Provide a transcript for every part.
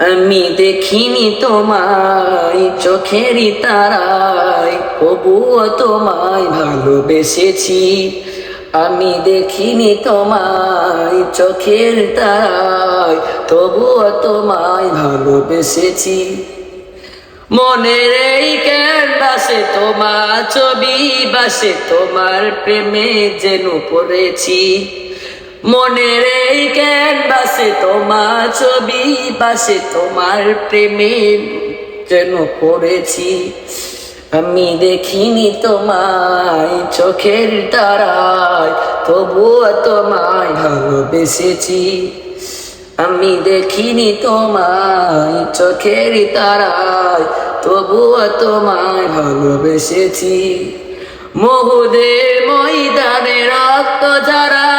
আমি দেখিনি তোমায়, চোখেরই তারায়, তবুও তোমায় ভালোবেসেছি। আমি দেখিনি তোমায়, চোখের তারায়, তবুও তোমায় ভালোবেসেছি। মনের এই ক্যানভাসে, তোমার ছবি বাসে, তোমার প্রেমে যেন পড়েছি। মনের এই ক্যানভাসে তোমার ছবি বাসে তোমার প্রেমে যেন পড়েছি। আমি দেখিনি তোমায় চোখের তারায়, তবুও তোমায় ভালোবেসেছি। আমি দেখিনি তোমায় চোখের তারায়, তবুও তোমায় ভালোবেসেছি। মহুদের ময়দানে রক্ত ঝরালে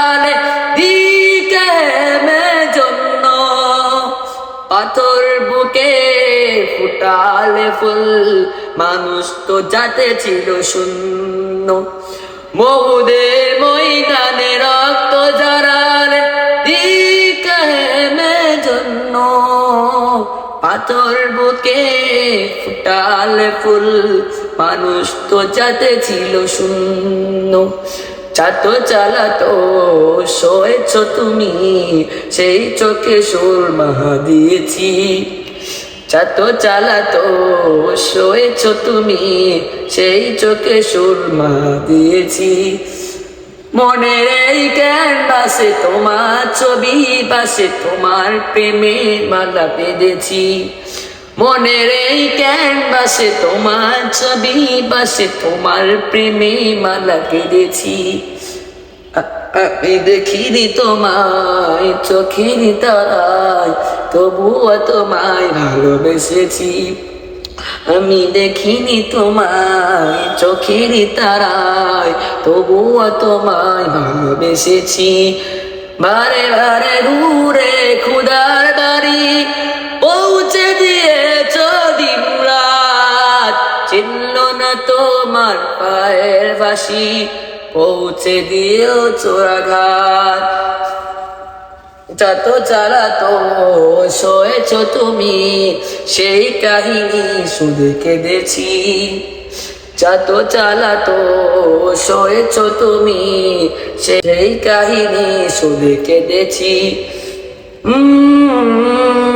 বুকে ফুটালে ফুল। মানুষ তো যাতে ছিল শূন্য। মহুদের ময়দানে রক্ত ঝরালে দিকে জন্য। পাথর বুকে ফুটালে ফুল। মানুষ তো যাতে ছিল শূন্য। চাতো চালাতো শোয়েছ তুমি, সেই চোখে সুরমা দিয়েছি। চাতো চালাতো, শোয়েছ তুমি, সেই চোখে সুরমা দিয়েছি। মনের এই ক্যানভাসে তোমার ছবি বাসে তোমার প্রেমে মালা বেঁধেছি। মনের এই ক্যানভাসে তোমার ছবি বাসে তোমার প্রেমে মালা বেঁধেছি। আ- আমি দেখিনি তোমায়, চোখের তারায়, তবুও তোমায় ভালোবেসেছি। আমি দেখিনি তোমায়, চোখের তারায়, তবুও তোমায় ভালোবেসেছি। বারে বারে ঘুরে খুদার বাড়ি পৌঁছে দিয়েছ দিন রাত চিনল না তোমার পায়ের বাসি। পৌঁছে দিয়েও চোরাঘাট যত চালাতো শোয়েছ তুমি, সেই কাহিনী শুধু কেঁদেছি। যত চালাতো শোয়েছ তুমি, সেই কাহিনী শুধু কেঁদেছি। উম